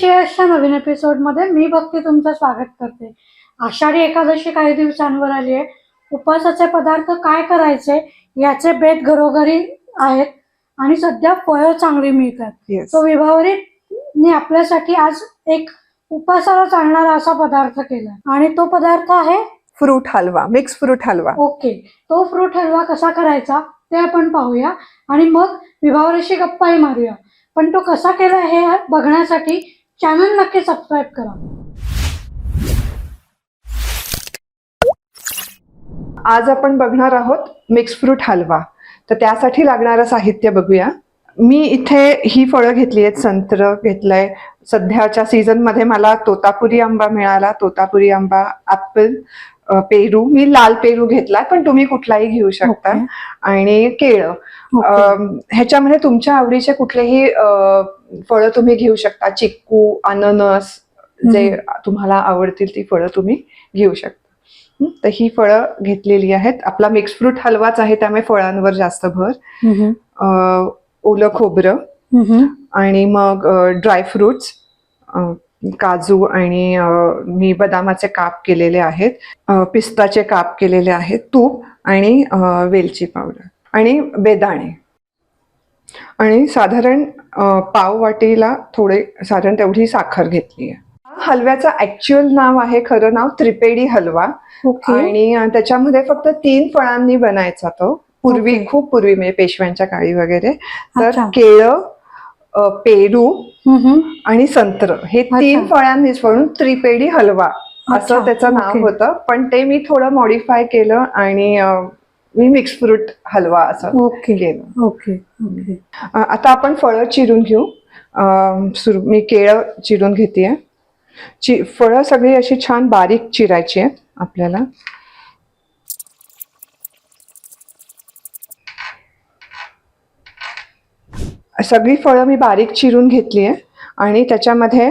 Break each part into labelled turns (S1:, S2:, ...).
S1: ब्लॉगच्या नवीन एपिसोडमध्ये मी भक्ती तुमचं स्वागत करते. आषाढी एकादशी काही दिवसांवर आली आहे. उपवासाचे पदार्थ काय करायचे याचे बेत घरोघरी आहेत आणि सध्या फळं चांगली मिळतात.
S2: येस
S1: तो विभावरीने आपल्यासाठी आज एक उपासाला चालणारा असा पदार्थ केला. आणि तो पदार्थ आहे?
S2: Fruit halwa mix fruit halwa.
S1: Okay. तो फ्रूट हलवा कसा करायचा ते आपण पाहूया. आणि मग विभावरीशी गप्पाही मारूया. पण तो कसा केला हे बघण्यासाठी चॅनल नक्की सबस्क्राईब करा.
S2: आज आपण बघणार आहोत मिक्स फ्रूट हलवा. तर त्यासाठी लागणारं साहित्य बघूया. मी इथे ही फळं घेतली आहेत संत्र घेतलंय. सध्याच्या सीझनमध्ये मला तोतापुरी आंबा मिळाला. तोतापुरी आंबा ऍपल पेरू. मी लाल पेरू घेतलाय पण तुम्ही कुठलाही घेऊ शकता. आणि केळं. ह्याच्यामध्ये तुमच्या आवडीचे कुठलेही फळं तुम्ही घेऊ शकता. चिक्कू अननस जे तुम्हाला आवडतील ती फळं तुम्ही घेऊ शकता. तर ही फळं घेतलेली आहेत. आपला मिक्स फ्रूट हलवाच आहे त्यामुळे फळांवर जास्त भर. ओलं खोबरं आणि मग ड्रायफ्रुट्स काजू आणि मी बदामाचे काप केलेले आहेत. पिस्ताचे काप केलेले आहेत तूप आणि वेलची पावडर आणि बेदाणे. आणि साधारण पाव वाटीला थोडे साधारण तेवढी साखर घेतली आहे हलव्याचं ऍक्च्युअल नाव आहे खरं नाव त्रिपेडी हलवा
S1: ओके
S2: आणि त्याच्यामध्ये फक्त तीन फळांनी बनायचा तो पूर्वी
S1: ओके.
S2: खूप पूर्वी म्हणजे पेशव्यांच्या काळी वगैरे तर. केळं पेरू. आणि संत्र हे तीन. फळांनीच म्हणून त्रिपेडी हलवा. असं त्याचं नाव. होतं पण ते मी थोडं मॉडिफाय केलं आणि मी मिक्स फ्रूट हलवा असं
S1: ओके
S2: केलं.
S1: Okay okay.
S2: आता आपण फळं चिरून घेऊ. सुरू मी केळं चिरून घेते चि फळं सगळी अशी छान बारीक चिरायची आहेत आपल्याला. सगळी फळं मी बारीक चिरून घेतली आहे आणि त्याच्यामध्ये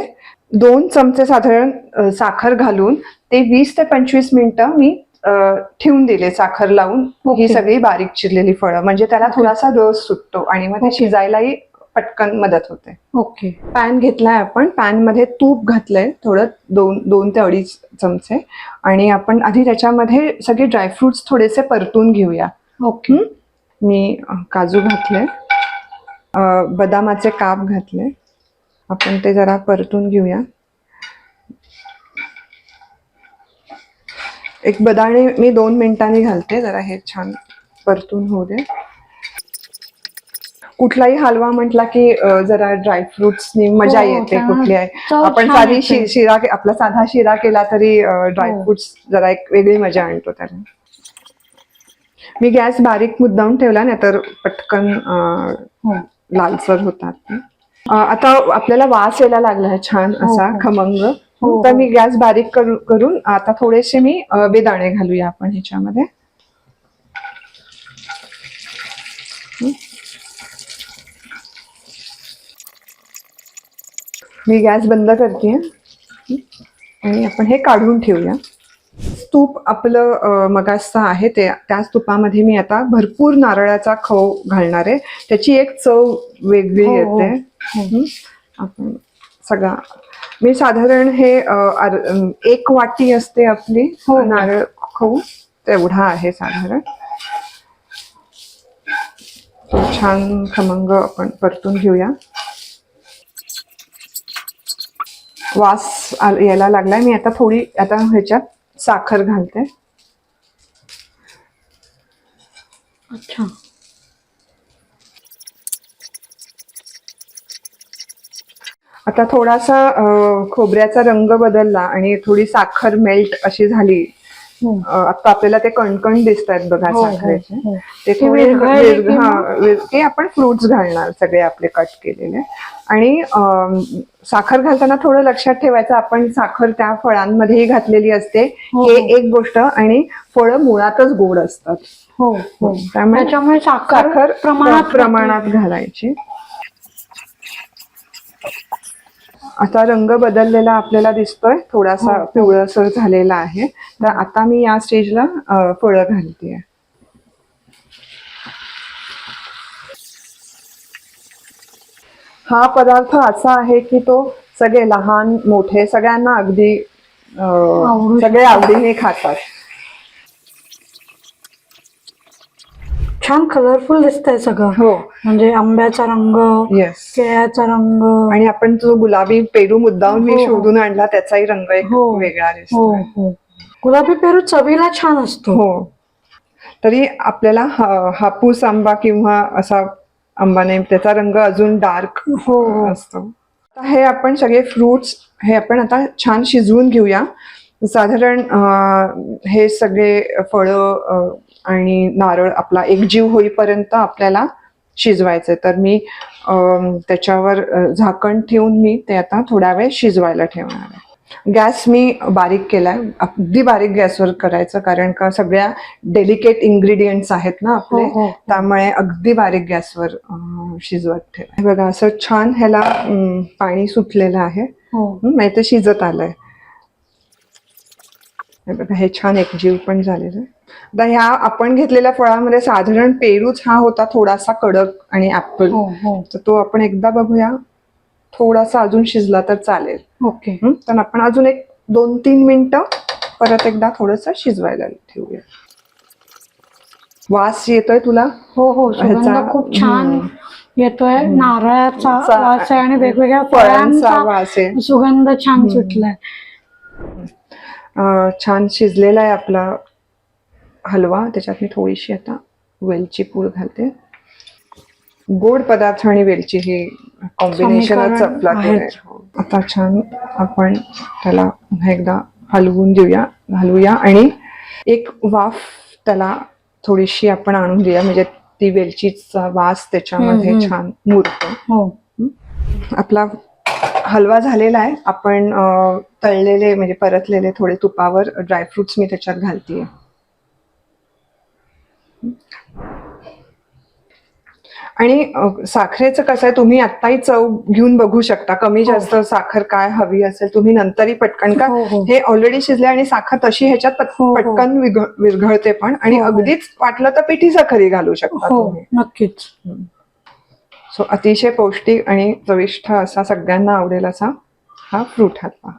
S2: दोन चमचे साधारण साखर घालून ते वीस ते पंचवीस मिनिटं मी ठेवून दिले साखर लावून. ही. सगळी बारीक चिरलेली फळं. म्हणजे त्याला. थोडासा रस सुटतो आणि मग ते. शिजायलाही पटकन मदत होते.
S1: ओके.
S2: पॅन घेतलाय आपण. पॅनमध्ये तूप घातलंय. थोडं दोन दोन ते अडीच चमचे. आणि आपण आधी त्याच्यामध्ये सगळे ड्रायफ्रुट्स थोडेसे परतून घेऊया.
S1: ओके?
S2: मी काजू घातले बदामाचे काप घातले. आपण ते जरा परतून घेऊया. एक बदाणे मी दोन मिनिटांनी घालते जरा हे छान परतून होऊ दे कुठलाही हलवा म्हटला की जरा ड्रायफ्रुट्सनी मजा
S1: हो,
S2: येते कुठली आहे
S1: चव
S2: आपण
S1: छान
S2: साधी
S1: येते.
S2: शि- शिरा के- आपला साधा शिरा केला तरी ड्रायफ्रुट्स जरा एक वेगळी मजा आणतो त्याला मी गॅस बारीक मुद्दाम ठेवला नाही तर पटकन अ,
S1: हो
S2: लालसर होतात. अ, आता आपल्याला वास यायला लागला आहे छान
S1: हो,
S2: असा
S1: हो.
S2: खमंग
S1: हो,
S2: तर
S1: हो.
S2: मी गॅस बारीक करू- करून आता थोडेसे मी बेदाणे घालूया आपण ह्याच्यामध्ये मी गॅस बंद करते आणि आपण हे काढून ठेवूया तूप आपलं मगासचं आहे ते त्याच तुपामध्ये मी आता भरपूर नारळाचा खव घालणार आहे त्याची एक चव वेगळी
S1: हो, हो.
S2: येते? आपण सगळा मी साधारण हे एक वाटी असते आपली
S1: हो.
S2: नारळ खऊ तेवढा आहे साधारण. तो छान खमंग आपण परतून घेऊया. वास यायला लागलाय. मी आता थोडी आता ह्याच्यात साखर घालते.
S1: अच्छा.
S2: आता थोडासा खोबऱ्याचा रंग बदलला आणि थोडी साखर मेल्ट अशी झाली. आता आपल्याला ते कणकण दिसत आहेत बघा
S1: हो, हो,
S2: साखरेचे.
S1: हो.
S2: ते
S1: ते
S2: थोडे आपण फ्रुट्स घालणार सगळे आपले कट केलेले. आणि साखर घालताना थोडं लक्षात ठेवायचं आपण साखर त्या फळांमध्येही घातलेली असते.
S1: हो.
S2: एक गोष्ट आणि फळं मुळातच गोड असतात.
S1: हो हो.
S2: त्यामुळे
S1: साखर प्रमाणात
S2: प्रमाणात घालायची. आता रंग बदललेला आपल्याला दिसतोय. थोडासा
S1: हो.
S2: पिवळसर झालेला आहे. तर आता मी या स्टेजला फळं घालते हा पदार्थ असा आहे की तो सगळे लहान मोठे सगळ्यांना अगदी सगळे आवडीने खातात.
S1: छान कलरफुल दिसतंय सगळं.
S2: हो.
S1: म्हणजे आंब्याचा रंग
S2: येस
S1: केळ्याचा रंग.
S2: आणि आपण जो गुलाबी पेरू मुद्दाम मी
S1: हो.
S2: शोधून आणला त्याचाही रंग एक
S1: हो.
S2: वेगळा
S1: हो
S2: दिसतो
S1: हो. गुलाबी पेरू चवीला छान असतो.
S2: हो. तरी आपल्याला हा- हापूस आंबा किंवा असा आंबा नाही त्याचा रंग अजून डार्क
S1: हो हो.
S2: असतो. आता हे आपण सगळे फ्रुट्स हे आपण आता छान शिजवून घेऊया. साधारण अं, हे सगळे फळं अं, आणि नारळ आपला एकजीव होईपर्यंत आपल्याला शिजवायचे तर मी त्याच्यावर झाकण ठेवून मी ते आता थोडा वेळ शिजवायला ठेवणार आहे. गॅस मी बारीक केलाय. अगदी बारीक गॅसवर करायचं कारण का सगळ्या डेलिकेट इन्ग्रेडियंट्स आहेत ना आपले
S1: हो, हो.
S2: त्यामुळे अगदी बारीक गॅसवर शिजवत ठेव हे बघा असं छान ह्याला पाणी सुटलेलं आहे.
S1: हो.
S2: नाही तर शिजत आलंय. हे बघा हे छान एकजीव पण झालेलं आहे. आता ह्या आपण घेतलेल्या फळामध्ये साधारण पेरूच हा होता थोडासा कडक आणि ऍपल
S1: हो हो.
S2: तर तो आपण एकदा बघूया. थोडासा अजून शिजला तर चालेल.
S1: ओके.
S2: तर आपण अजून एक दोन तीन मिनिटं परत एकदा थोडस शिजवायला ठेवूया. वास येतोय तुला?
S1: हो हो. सुगंध खूप छान. येतोय. नारळाचा वास आहे आणि वेगवेगळ्या
S2: फळांचा वास आहे.
S1: सुगंध छान सुटलाय.
S2: छान शिजलेला आहे आपला हलवा त्याच्यात मी थोडीशी आता वेलची पूड घालते. गोड पदार्थ आणि वेलची हे कॉम्बिनेशनच आपला
S1: आहेच.
S2: आता छान आपण त्याला पुन्हा एकदा हलवून देऊया घालूया आणि एक वाफ त्याला थोडीशी आपण आणून देऊया. म्हणजे ती वेलचीचा वास त्याच्यामध्ये. छान मुरतो.
S1: हो.
S2: आपला हलवा झालेला आहे. आपण तळलेले म्हणजे परतलेले थोडे तुपावर ड्रायफ्रुट्स मी त्याच्यात घालतीये. आणि साखरेचं कसं आहे तुम्ही आत्ताही चव घेऊन बघू शकता कमी जास्त साखर काय हवी असेल तुम्ही नंतरही पटकन का
S1: हो, हो.
S2: हे ऑलरेडी शिजले आणि साखर तशी ह्याच्यात पट-
S1: हो, हो.
S2: पटकन विरघळते पण आणि
S1: हो, हो.
S2: अगदीच वाटलं तर पिठी साखरही घालू शकता
S1: हो
S2: तुम्ही
S1: नक्कीच
S2: सो अतिशय पौष्टिक आणि चविष्ट असा सगळ्यांना आवडेल असा हा फ्रूट हलवा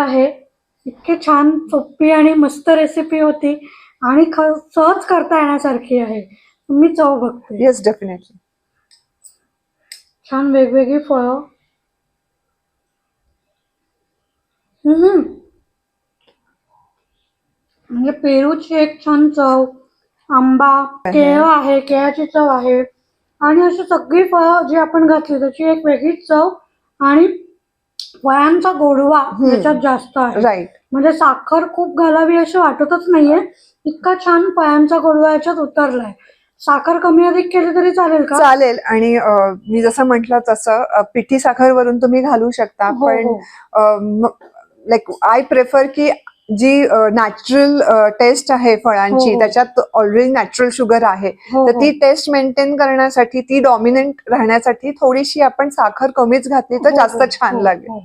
S1: आहे. इतकी छान सोपी आणि मस्त रेसिपी होती आणि ख- सहज करता येण्यासारखी आहे. मी चव बघते.
S2: येस डेफिनेटली
S1: छान वेगवेगळी फळं. हम्म. म्हणजे पेरूची एक छान चव आंबा केळ आहे केळाची चव आहे. आणि अशी सगळी फळं जी आपण घातली त्याची एक वेगळीच चव आणि फळांचा गोडवा
S2: हम्म.
S1: त्याच्यात जास्त आहे.
S2: राईट
S1: म्हणजे साखर खूप घालावी अशी वाटतच नाहीये. इतका छान फळांचा गोडवा याच्यात उतरलाय. साखर कमी अधिक केली तरी चालेल का?
S2: चालेल. आणि अं, मी जसं म्हंटल तसं अं, पिठी साखर वरून तुम्ही घालू शकता.
S1: हो,
S2: पण. लाईक आय प्रेफर की जी नॅचरल टेस्ट आहे फळांची
S1: हो, हो.
S2: त्याच्यात ऑलरेडी नॅचरल शुगर आहे
S1: हो,
S2: तर. ती टेस्ट मेंटेन करण्यासाठी ती डॉमिनंट राहण्यासाठी थोडीशी आपण साखर कमीच घातली तर जास्त छान लागेल.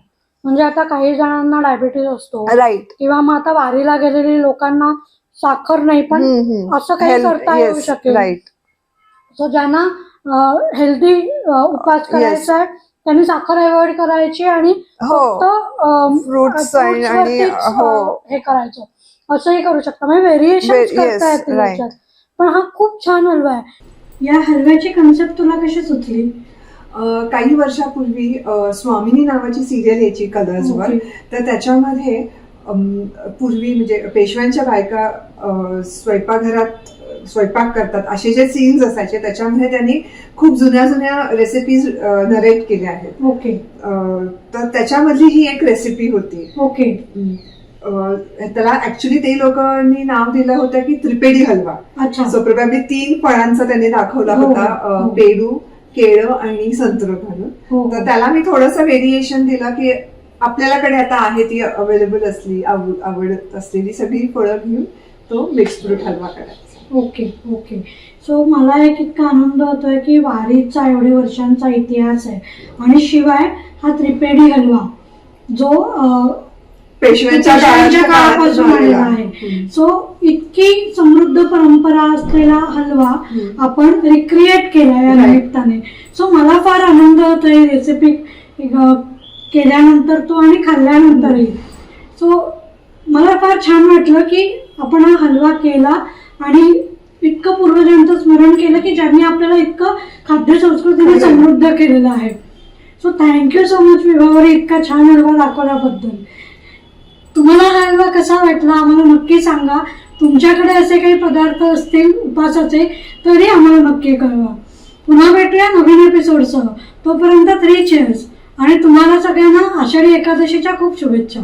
S1: म्हणजे आता काही जणांना डायबिटीज असतो
S2: राईट
S1: किंवा मग आता वारीला गेलेली लोकांना साखर नाही पण असं काही करता येऊ शकेल.
S2: राईट
S1: सो ज्यांना हेल्दी उपवास करायचा आहे त्यांनी साखर अवॉइड करायची आणि
S2: हो. Fruits आणि- हो.
S1: हे करायचं. असंही करू शकता. म्हणजे व्हेरिएशन करता येतील. पण हा खूप छान हलवा आहे. या हलव्याची कन्सेप्ट तुला कशी सुचली?
S2: काही वर्षापूर्वी स्वामिनी नावाची सिरियल यायची कलर्सवर. तर त्याच्यामध्ये पूर्वी म्हणजे पेशव्यांच्या बायका स्वयंपाकघरात स्वयंपाक करतात. असे जे सीन्स असायचे त्याच्यामध्ये त्यांनी खूप जुन्या जुन्या रेसिपीज नरेट केल्या आहेत.
S1: ओके.
S2: तर त्याच्यामधली ही एक रेसिपी होती.
S1: ओके.
S2: त्याला ऍक्च्युली ते लोकांनी नाव दिलं होतं की त्रिपेडी हलवा.
S1: अच्छा.
S2: सो प्रोबॅबली तीन फळांचा त्यांनी दाखवला
S1: हो,
S2: होता
S1: हो,
S2: अ,
S1: हो.
S2: पेरू केळं आणि संत्र घालून तर. त्याला मी थोडंसं व्हेरिएशन दिलं की आपल्याकडे आता आहे ती अवेलेबल असली आव- आवडत असलेली सगळी फळं घेऊन तो मिक्स फ्रूट हलवा करायचा.
S1: ओके ओके सो मला एक इतका आनंद होतोय की वारीचा एवढे वर्षांचा इतिहास आहे आणि शिवाय हा त्रिपेडी हलवा जो
S2: पेशव्यांच्या
S1: काळापासून आलेला आहे. सो इतकी समृद्ध परंपरा असलेला हलवा. आपण रिक्रिएट केला या. निमित्ताने सो मला फार आनंद होतोय रेसिपी केल्यानंतर तो आणि खाल्ल्यानंतरही सो मला फार छान वाटलं की आपण हा हलवा केला आणि इतकं पूर्वजांचं स्मरण केलं की ज्यांनी आपल्याला इतकं खाद्य संस्कृतीने
S2: खरंय.
S1: समृद्ध केलेलं आहे. So thank you so much Vibhavari इतका छान हलवा दाखवल्याबद्दल. तुम्हाला हा हलवा कसा वाटला आम्हाला नक्की सांगा. तुमच्याकडे असे काही पदार्थ असतील उपासाचे तरी आम्हाला नक्की कळवा. पुन्हा भेटूया नवीन एपिसोडसह तोपर्यंत थ्री चेअर्स आणि तुम्हाला सगळ्यांना आषाढी एकादशीच्या खूप शुभेच्छा.